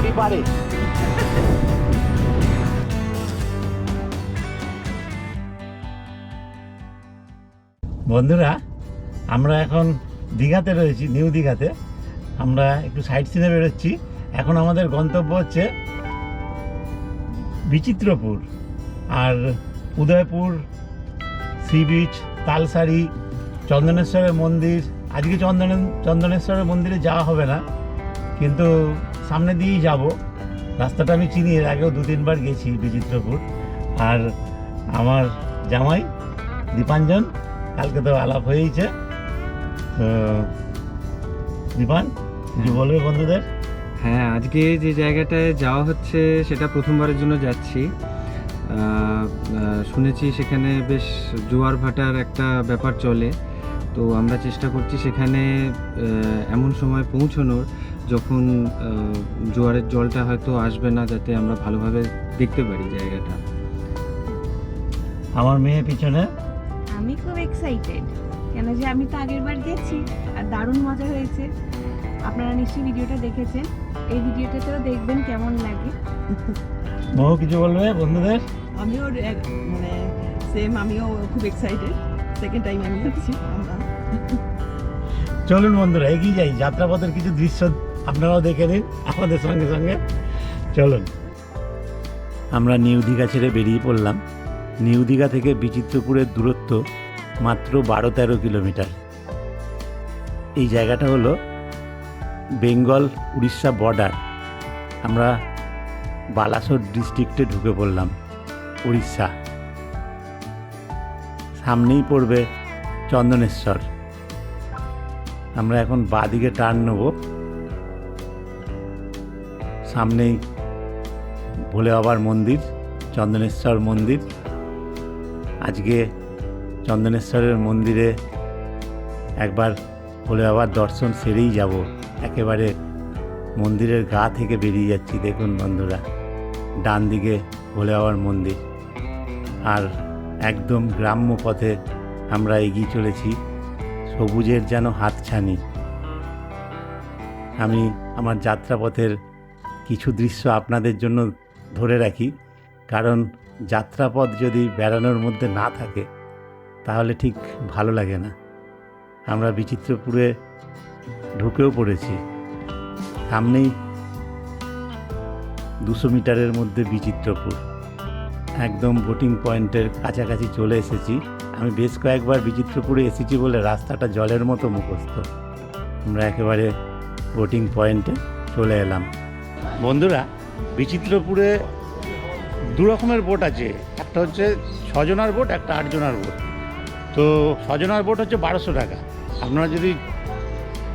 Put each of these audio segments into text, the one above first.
সপরিবারে বন্ধুরা, আমরা এখন দীঘাতে রয়েছি, নিউ দীঘাতে। আমরা একটু সাইড সিনে বেরোচ্ছি। এখন আমাদের গন্তব্য হচ্ছে বিচিত্রপুর আর উদয়পুর, সি বিচ, তালসারি, চন্দনেশ্বরের মন্দির। আজকে চন্দন চন্দনেশ্বরের মন্দিরে যাওয়া হবে না, কিন্তু সামনে দিয়েই যাব। রাস্তাটা আমি চিনি এর আগেও দু তিনবার গেছি বিচিত্রপুর। আর আমার জামাই দীপাঞ্জন কালকে তো আলাপ হয়েইছে। তো দীপান কিছু বলবে বন্ধুদের? হ্যাঁ আজকে যে জায়গাটায় যাওয়া হচ্ছে সেটা প্রথমবারের জন্য যাচ্ছি। শুনেছি সেখানে বেশ জোয়ার ভাটার একটা ব্যাপার চলে। তো আমরা চেষ্টা করছি সেখানে এমন সময় পৌঁছানোর। যখন জোয়ারের জলটা হয়তো আসবে না যাতে আমরা ভালোভাবে দেখতে পারি জায়গাটা। আমার মেয়ে পিছনে। আমি খুব এক্সাইটেড কেন যে আমি তো আগের বার গেছি আর দারুণ মজা হয়েছে। আপনারা নিশ্চয়ই ভিডিওটা দেখেছেন। এই ভিডিওটাতেও দেখবেন কেমন লাগে। বহু কিছু বলবে বন্ধুদের? আমিও এক- মানে সেম আমিও খুব এক্সাইটেড সেকেন্ড টাইম আমি যাচ্ছি আমরা। চলুন বন্ধুরা এগিয়ে যাই। যাত্রাপথের কিছু দৃশ্য আপনারাও দেখে নিন, আমাদের সঙ্গে সঙ্গে। চলুন। আমরা নিউ দীঘা ছেড়ে বেরিয়ে পড়লাম। নিউ দীঘা থেকে বিচিত্রপুরের দূরত্ব মাত্র বারো তেরো কিলোমিটার। এই জায়গাটা হলো বেঙ্গল উড়িষ্যা বর্ডার। আমরা বালাসোর ডিস্ট্রিক্টে ঢুকে পড়লাম, উড়িষ্যা। সামনেই পড়বে চন্দনেশ্বর। আমরা এখন বাদিকে টার্ন নেব। সামনেই ভোলে বাবার মন্দির, চন্দনেশ্বর মন্দির। আজকে চন্দনেশ্বরের মন্দিরে একবার ভোলে বাবার দর্শন সেরেই যাব। একেবারে মন্দিরের গা থেকে বেরিয়ে যাচ্ছি, দেখুন বন্ধুরা, ডান দিকে ভোলে বাবার মন্দির। আর একদম গ্রাম্য পথে আমরা এগিয়ে চলেছি, সবুজের যেন হাতছানি। আমি আমার যাত্রাপথের কিছু দৃশ্য আপনাদের জন্য ধরে রাখি। কারণ যাত্রাপথ যদি বেড়ানোর মধ্যে না থাকে, তাহলে ঠিক ভালো লাগে না। আমরা বিচিত্রপুরে ঢুকেও পড়েছি। সামনেই দুশো মিটারের মধ্যে বিচিত্রপুর। একদম বোটিং পয়েন্টের কাছাকাছি চলে এসেছি। আমি বেশ কয়েকবার বিচিত্রপুরে এসেছি বলে রাস্তাটা জলের মতো মুখস্থ। আমরা একেবারে বোটিং পয়েন্টে চলে এলাম। বন্ধুরা, বিচিত্রপুরে দু রকমের বোট আছে। একটা হচ্ছে ছজনার বোট, একটা আটজনার বোট। তো ছজনার বোট হচ্ছে বারোশো টাকা। আপনারা যদি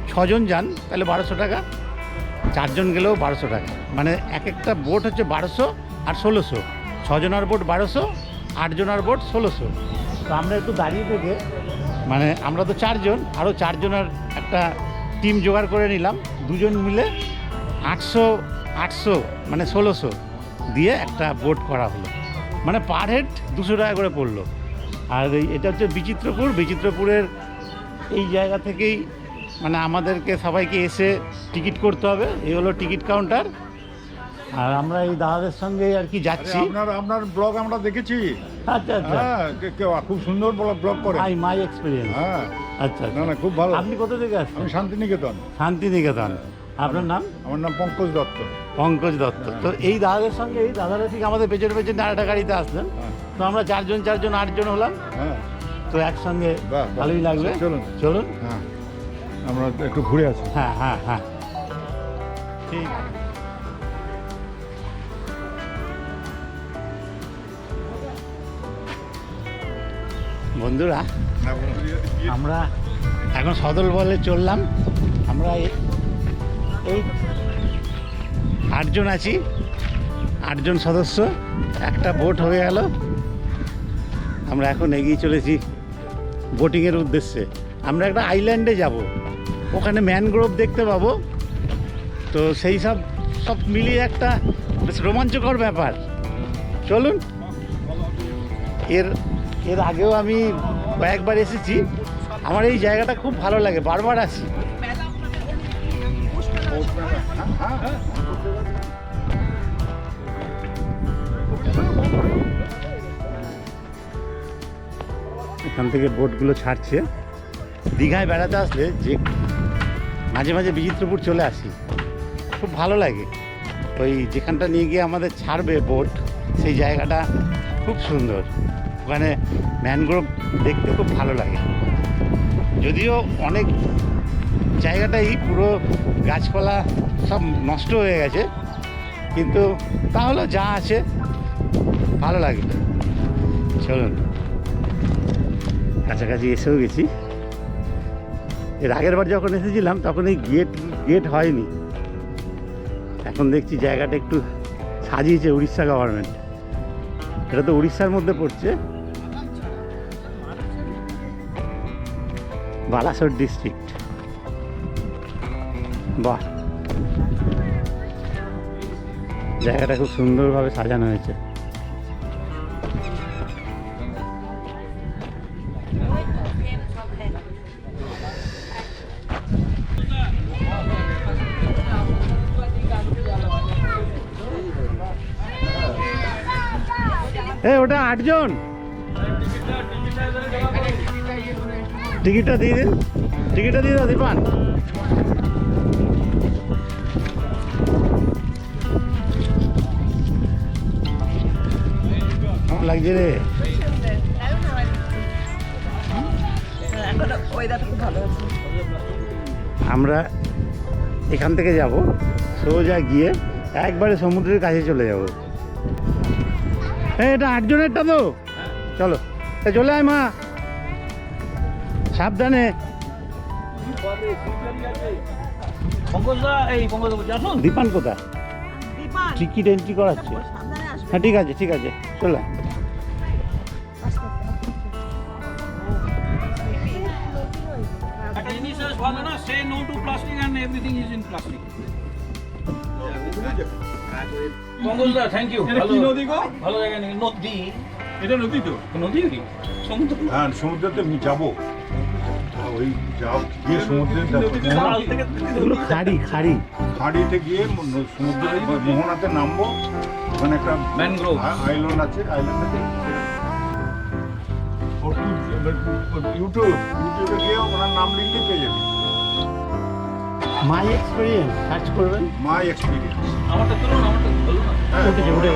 ছজন যান, তাহলে বারোশো টাকা। চারজন গেলেও বারোশো টাকা। মানে এক একটা বোট হচ্ছে বারোশো আর ষোলোশো। ছজনার বোট বারোশো, আটজনার বোট ষোলোশো। তো আমরা একটু দাঁড়িয়ে থেকে মানে আমরা তো চারজন, আরও চারজনের একটা টিম জোগাড় করে নিলাম। দুজন মিলে আটশো আটশো মানে ষোলোশো দিয়ে একটা বোট করা হলো। মানে পার হেড দুশো টাকা করে পড়ল। আর এই এটা হচ্ছে বিচিত্রপুর। বিচিত্রপুরের এই জায়গা থেকেই মানে আমাদেরকে সবাইকে এসে টিকিট করতে হবে। এই হলো টিকিট কাউন্টার আর আমরা এই দাদাদের সঙ্গে আর কি যাচ্ছি। আপনার আপনার ব্লগ আমরা দেখেছি। আচ্ছা আচ্ছা। হ্যাঁ খুব সুন্দর ব্লগ ব্লগ করে। আই মাই এক্সপিরিয়েন্স হ্যাঁ। আচ্ছা না আচ্ছা না খুব ভালো। আপনি কোথা থেকে আসছেন? আমি শান্তিনিকেতন। শান্তিনিকেতন। আপনার নাম? আমার নাম পঙ্কজ দত্ত। পঙ্কজ দত্ত। তো এই দাদাদের সঙ্গে এই দাদারা ঠিক আমাদের পেছনে পেছনে আরেকটা গাড়িতে আসলেন। হ্যাঁ, তো আমরা চারজন চারজন আটজন হলাম। হ্যাঁ। তো একসঙ্গে। ভালোই লাগবে। চলুন। চলুন। হ্যাঁ। আমরা একটু ঘুরে আসি। হ্যাঁ হ্যাঁ হ্যাঁ। ঠিক বন্ধুরা আমরা এখন সদল বলে চললাম। আমরা এই আটজন আছি, আটজন সদস্য, একটা বোট হয়ে গেল। আমরা এখন এগিয়ে চলেছি বোটিংয়ের উদ্দেশ্যে। আমরা একটা আইল্যান্ডে যাব, ওখানে ম্যানগ্রোভ দেখতে পাবো। তো সেই সব সব মিলিয়ে একটা বেশ রোমাঞ্চকর ব্যাপার। চলুন, এর এর আগেও আমি কয়েকবার এসেছি। আমার এই জায়গাটা খুব ভালো লাগে, বারবার আসি। এখান থেকে বোটগুলো ছাড়ছে। দীঘায় বেড়াতে আসলে যে মাঝে মাঝে বিচিত্রপুর চলে আসি, খুব ভালো লাগে। ওই যেখানটা নিয়ে গিয়ে আমাদের ছাড়বে বোট, সেই জায়গাটা খুব সুন্দর। ওখানে ম্যানগ্রোভ দেখতে খুব ভালো লাগে। যদিও অনেক জায়গাটাই পুরো গাছপালা সব নষ্ট হয়ে গেছে। কিন্তু তাহলে যা আছে, ভালো লাগে। চলুন। কাছাকাছি এসেও গেছি। এর আগের বার যখন এসেছিলাম, তখন এই গেট গেট হয়নি। এখন দেখছি জায়গাটা একটু সাজিয়েছে উড়িষ্যা গভর্নমেন্ট এটা তো উড়িষ্যার মধ্যে পড়ছে। বালাসোর ডিস্ট্রিক্ট বাহ। জায়গাটা খুব সুন্দরভাবে সাজানো হয়েছে। ওটা আটজন? টিকিটটা দিয়ে দিন টিকিটটা দিয়ে দাও, দীপান। লাগছে রে আমরা এখান থেকে যাব সোজা গিয়ে একবারে সমুদ্রের কাছে চলে যাব। এই, এটা আটজনেরটা তো? চলো চলে আয় মা। সাবধানে। দীপান কোথায়? টিকিট এন্ট্রি করাচ্ছে। হ্যাঁ ঠিক আছে ঠিক আছে চলে everything is in plastic. পঙ্কজদা থ্যাংক ইউ এটা কি নদী গো? ভালো জায়গা নেই। নদী? এটা নদী তো। নদী কি? সমুদ্র হ্যাঁ সমুদ্রতে যাব। ওই যাও গিয়ে সমুদ্রে কাল খাড়ি খাড়ি। খাড়িতে গিয়ে সমুদ্রে মোহনাতে নামবো। ওখানে একটা ম্যানগ্রোভ আইল্যান্ড আছে আইল্যান্ড ইউটিউব ইউটিউবে গিয়ে ওনার নাম লিখলে পেয়ে যাবি। মাই এক্সপিরিয়েন্স সার্চ করবেন। মাই এক্সপিরিয়েন্স আমারটা তুলুন আমারটা বলুন না উঠেছে, উঠে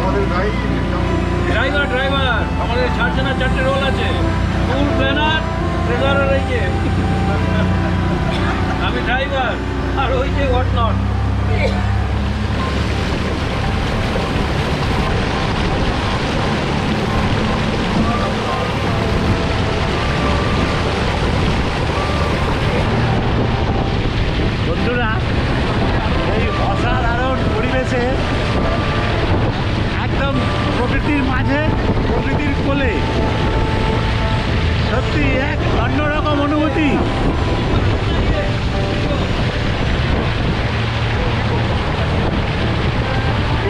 আমাদের গাড়ি ড্রাইভার ড্রাইভার আমাদের ছাড়ছে না চারটে রোল আছে। ফুল প্ল্যানার ট্রেজারার এই যে। আমি ড্রাইভার আর ওই যে হোয়াট নট বন্ধুরা এই অসাধারণ পরিবেশে একদম প্রকৃতির মাঝে প্রকৃতির কোলে সত্যি এক অন্যরকম অনুভূতি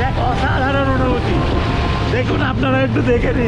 এক অসাধারণ অনুভূতি দেখুন আপনারা একটু দেখে নিন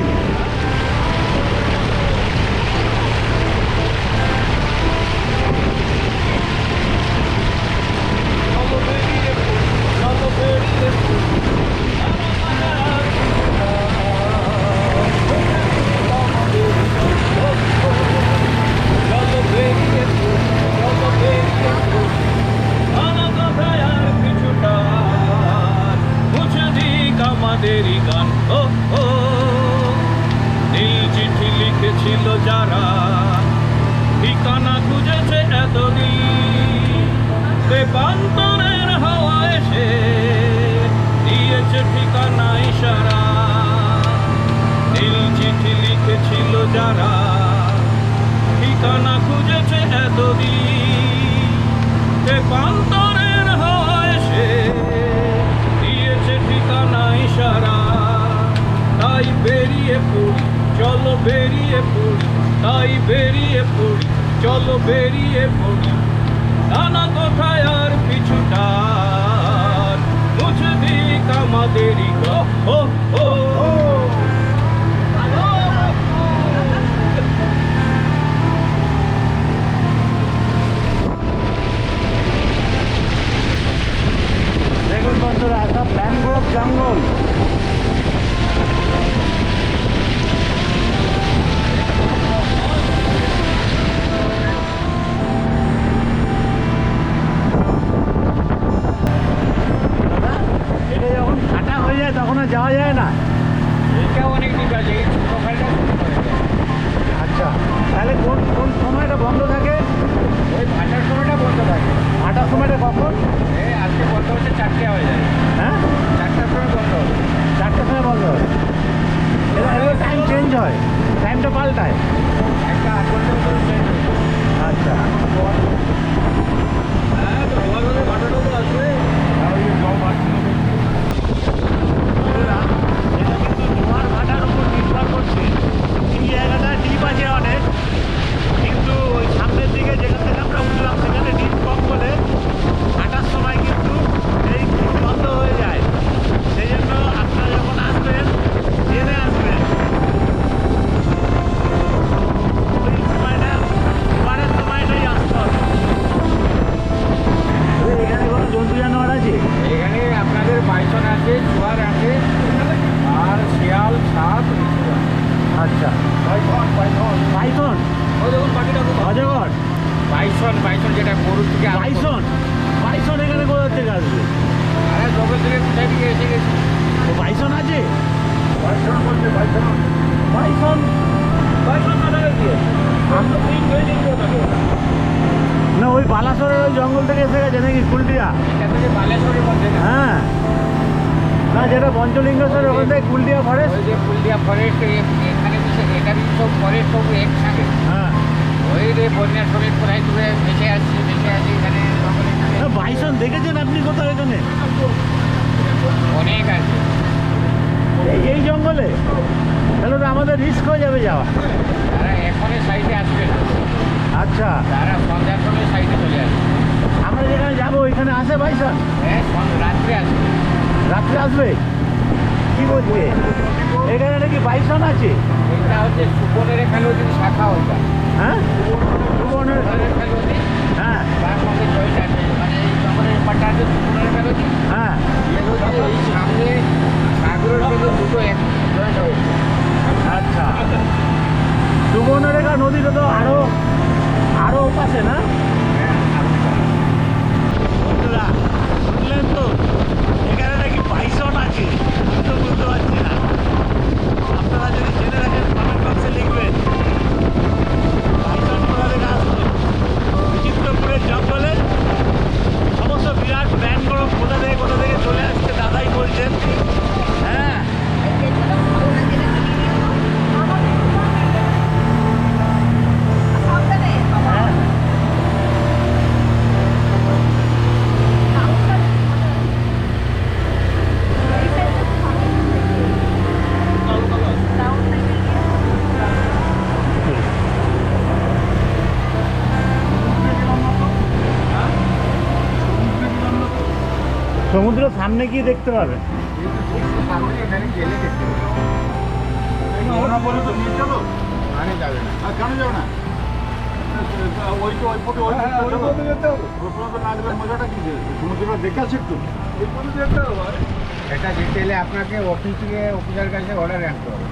নানা কোথায় আর পিছুটা মুছে দিক আমাদেরই ও ও দেখুন বন্ধুরা সব ম্যানগ্রোভ জঙ্গল। যায় তখন আর যাওয়া যায় না। আচ্ছা তাহলে কোন কোন সময়টা বন্ধ থাকে? ওই ভাটার সময়টা বন্ধ থাকে। যেটা পঞ্চলিঙ্গেশ্বর ওখান থেকে কুলটিয়া ফরেস্ট ওই যে ফুলদিয়া ফরেস্ট এখানে তো সব ফরেস্ট সব একসাথে হ্যাঁ। ওই রে বন্যার সময় কোথায় দূরে ভেসে আসছে ভেসে আসছে এখানে বাইসন দেখেছেন আপনি কোথাও এখানে? অনেক আছে। এই- এই জঙ্গলে? তাহলে তো আমাদের রিস্ক হয়ে যাবে যাওয়া। তারা এখনই সাইডে আসবে আচ্ছা। তারা সন্ধ্যার সময় সাইডে চলে আসবে। আমরা যেখানে যাব ওইখানে আসে বাইসন হ্যাঁ রাত্রে আসবে। রাত্রে আসবে? কি বলছে? এখানে নাকি বাইসন আছে? এটা হচ্ছে সুপনের এখানে যদি শাখা হ্যাঁ? হ্যাঁ। তার মধ্যে মানে এই আছে এখানে হ্যাঁ। এই সামনে সাগরের কিন্তু দুটো এক জয়েন্ট হয়েছে। আচ্ছা। সুবর্ণরেখা নদীটা তো আরও আরও পাশে না? বন্ধুরা শুনলেন তো? সমুদ্রটা দেখে আসে একটু এটা আপনাকে অফিস থেকে অফিসার কাছে অর্ডার রাখতে হবে।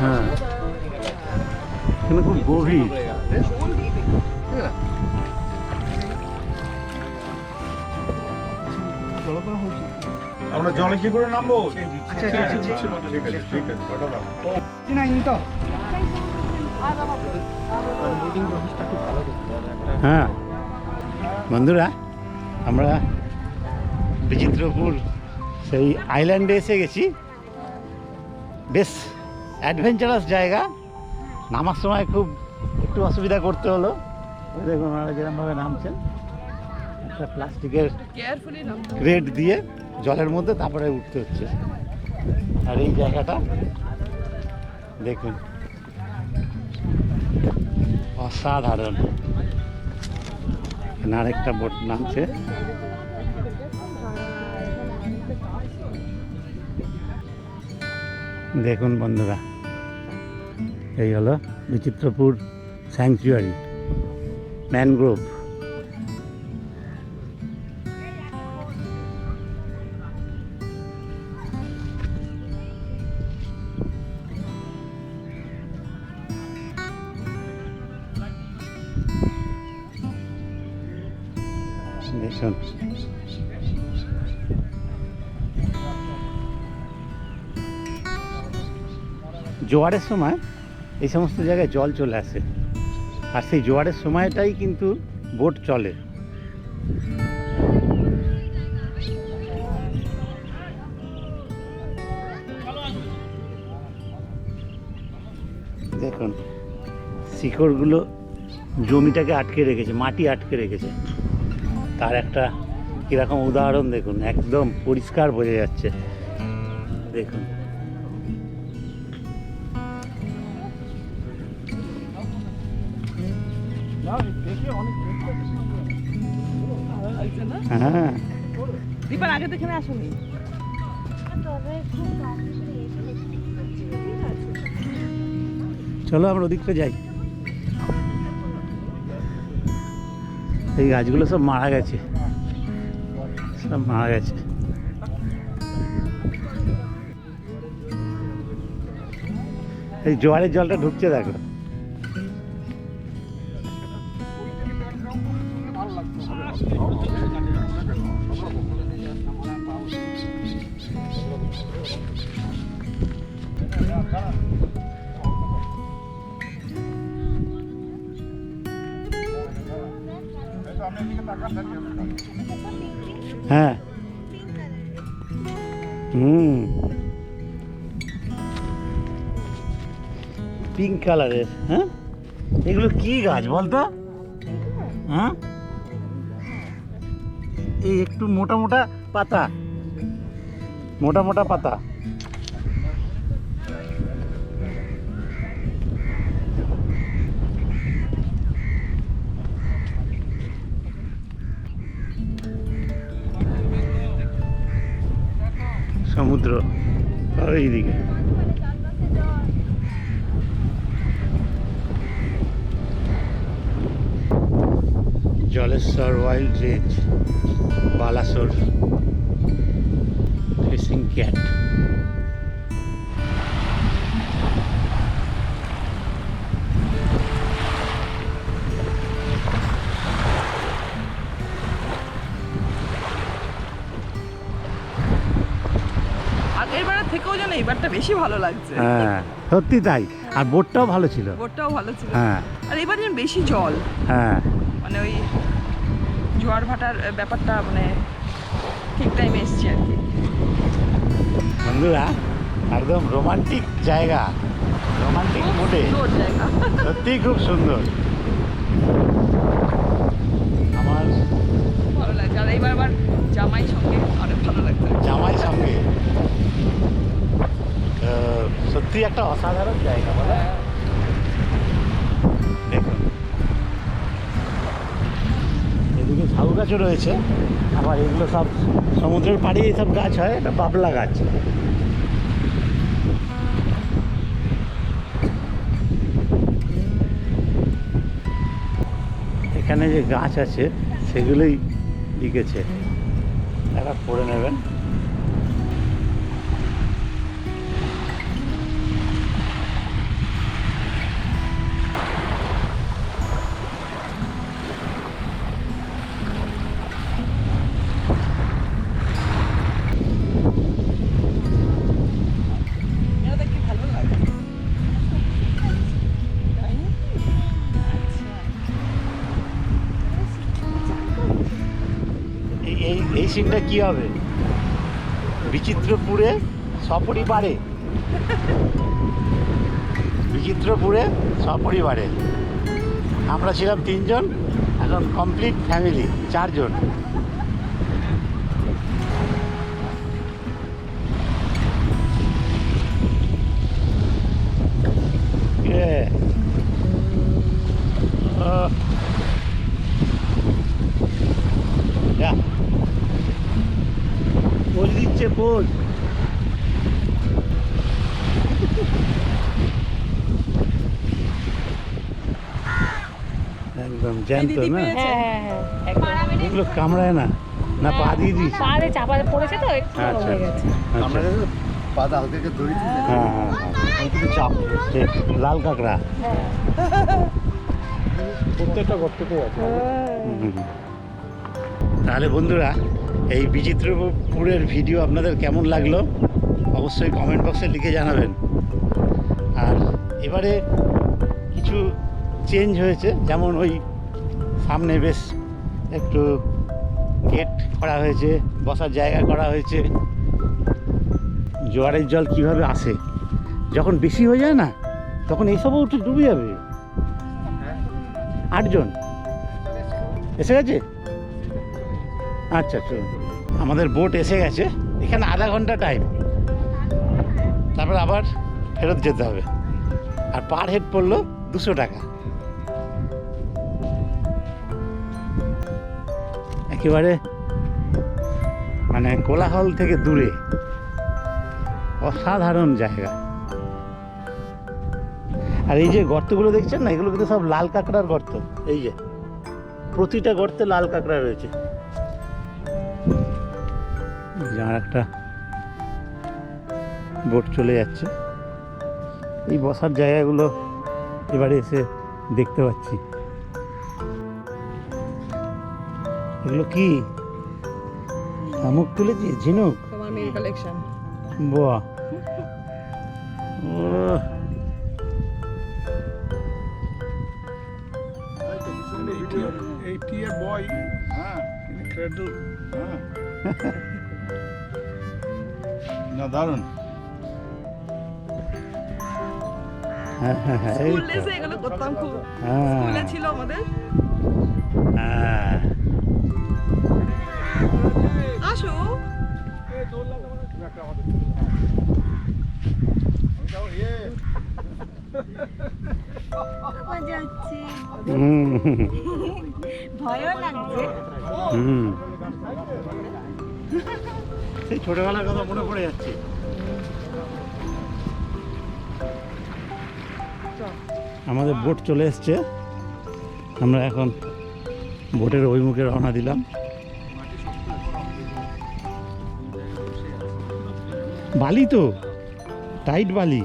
হ্যাঁ। এখানে খুব গভীর আমরা জলে কি করে নামবো? আচ্ছা ঠিক আছে ঠিক আছে ঠিক আছে কথা দাও হ্যাঁ। বন্ধুরা আমরা বিচিত্রপুর সেই আইল্যান্ডে এসে গেছি। বেশ অ্যাডভেঞ্চারাস জায়গা। নামার সময় খুব একটু অসুবিধা করতে হলো। দেখুন ওনারা যেরকমভাবে নামছেন। একটা প্লাস্টিকের ক্রেট দিয়ে জলের মধ্যে তারপরে উঠতে হচ্ছে। আর এই জায়গাটা দেখুন। অসাধারণ। আরেকটা বোট নামছে। দেখুন বন্ধুরা এই হলো বিচিত্রপুর স্যাংচুয়ারি ম্যানগ্রোভ। জোয়ারের সময় এই সমস্ত জায়গায় জল চলে আসে। আর সেই জোয়ারের সময়টাই কিন্তু বোট চলে। দেখুন, শিকড়গুলো জমিটাকে আটকে রেখেছে, মাটি আটকে রেখেছে। তার একটা কীরকম উদাহরণ দেখুন, একদম পরিষ্কার বোঝা যাচ্ছে। দেখুন। হ্যাঁ। দীপার আগে তো এখানে আসুনি। চলো আমরা ওদিকটা যাই। এই গাছগুলো সব মারা গেছে। সব মারা গেছে। এই জোয়ারের জলটা ঢুকছে দেখো। হ্যাঁ। হুম। পিঙ্ক কালারের হ্যাঁ? এগুলো কি গাছ বলতো? হ্যাঁ? এই একটু মোটা মোটা পাতা। মোটা মোটা পাতা। সমুদ্র। এইদিকে। Jaleswar wild range Balasore fishing cat. আগের বারের এবারটা বেশি ভালো লাগছে। হ্যাঁ সত্যি তাই। আর বোটটাও ভালো ছিল। বোটটাও ভালো ছিল। হ্যাঁ। আর এবার যেন বেশি জল। হ্যাঁ। মানে ওই জোয়ার ভাটার ব্যাপারটা মানে ঠিক টাইমে এসছি আর কি। বন্ধুরা একদম রোমান্টিক জায়গা। রোমান্টিক সুন্দর জায়গা। সত্যিই খুব সুন্দর। আমার ভালো লাগছে। আর এইবার আবার জামাই সঙ্গে অনেক ভালো লাগছে। জামাই সঙ্গে। সত্যি একটা অসাধারণ জায়গা বলো। দেখুন এদিকে ঝাউ গাছও রয়েছে আবার এগুলো সব সমুদ্রের পাড়ে এইসব গাছ হয় এটা বাবলা গাছ। এখানে যে গাছ আছে সেগুলোই লিখেছে। এরা পড়ে নেবেন। সিনটা কি হবে? বিচিত্রপুরে সপরিবারে বিচিত্রপুরে সপরিবারে আমরা ছিলাম তিনজন এখন কমপ্লিট ফ্যামিলি চারজন। জ্যান্ত না? পেয়েছে? হ্যাঁ হ্যাঁ হ্যাঁ এগুলো কামড়ায় না। না পা দিয়ে দিস। পাড়ে চাপা পড়েছে তো একটু আচ্ছা হয়ে গেছে। আচ্ছা। পাতা হালকা দড়ি হ্যাঁ হ্যাঁ হ্যাঁ। চাপ লাল কাঁকড়া। প্রত্যেকটা গর্ততে আছে। তাহলে বন্ধুরা এই বিচিত্রপুরের ভিডিও আপনাদের কেমন লাগল? অবশ্যই কমেন্ট বক্সে লিখে জানাবেন। আর এবারে কিছু চেঞ্জ হয়েছে যেমন ওই সামনে বেশ একটু গেট করা হয়েছে, বসার জায়গা করা হয়েছে। জোয়ারের জল কীভাবে আসে? যখন বেশি হয়ে যায় না, তখন এইসবও উঠে ডুবে যাবে। আটজন? এসে গেছে? আচ্ছা চলুন আমাদের বোট এসে গেছে। এখানে আধা ঘণ্টা টাইম তারপর আবার ফেরত যেতে হবে। আর পার হেড পড়ল দুশো টাকা। একেবারে মানে কোলাহল থেকে দূরে। অসাধারণ জায়গা। আর এই যে গর্তগুলো দেখছেন না, এগুলো কিন্তু সব লাল কাঁকড়ার গর্ত। এই যে, প্রতিটা গর্তে লাল কাঁকড়া রয়েছে। এই যে আর একটা বোট চলে যাচ্ছে। এই বসার জায়গাগুলো এবারে এসে দেখতে পাচ্ছি। এগুলো কি? শামুক তুলেছি ঝিনুক? তোমার মেয়ের কালেকশন বাহ। হ্যাঁ হ্যাঁ না দারুণ। হ্যাঁ হ্যাঁ হ্যাঁ এই তো। এগুলো করতাম খুব। হ্যাঁ। স্কুলে ছিল আমাদের। হ্যাঁ। ছোটবেলার কথা মনে পড়ে যাচ্ছে। আমাদের বোট চলে এসছে। আমরা এখন বোটের অভিমুখে রওনা দিলাম। বালি তো টাইট বালি।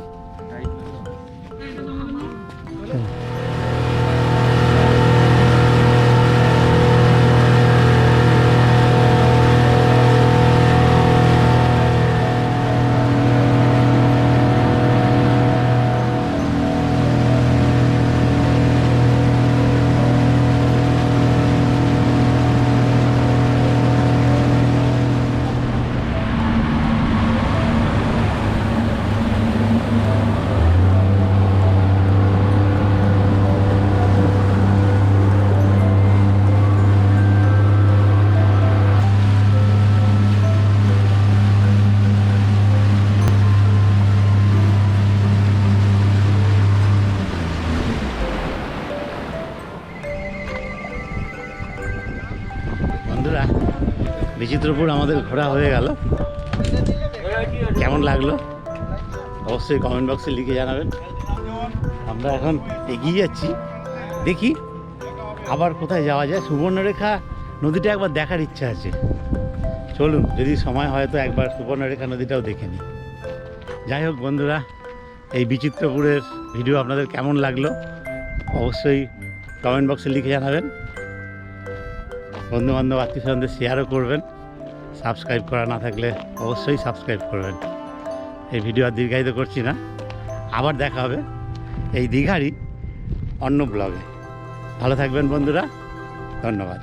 বিচিত্রপুর আমাদের ঘোরা হয়ে গেল। কেমন লাগল? অবশ্যই কমেন্ট বক্সে লিখে জানাবেন। আমরা এখন এগিয়ে যাচ্ছি। দেখি আবার কোথায় যাওয়া যায়। সুবর্ণরেখা নদীটা একবার দেখার ইচ্ছা আছে। চলুন, যদি সময় হয় তো একবার সুবর্ণরেখা নদীটাও দেখে নিই। যাই হোক বন্ধুরা, এই বিচিত্রপুরের ভিডিও আপনাদের কেমন লাগল? অবশ্যই কমেন্ট বক্সে লিখে জানাবেন। বন্ধু বান্ধব আত্মীয় স্বজনদের শেয়ারও করবেন। সাবস্ক্রাইব করা না থাকলে অবশ্যই সাবস্ক্রাইব করবেন। এই ভিডিও আর দীর্ঘায়িত করছি না। আবার দেখা হবে এই দীঘারই অন্য ব্লগে ভালো থাকবেন বন্ধুরা। ধন্যবাদ।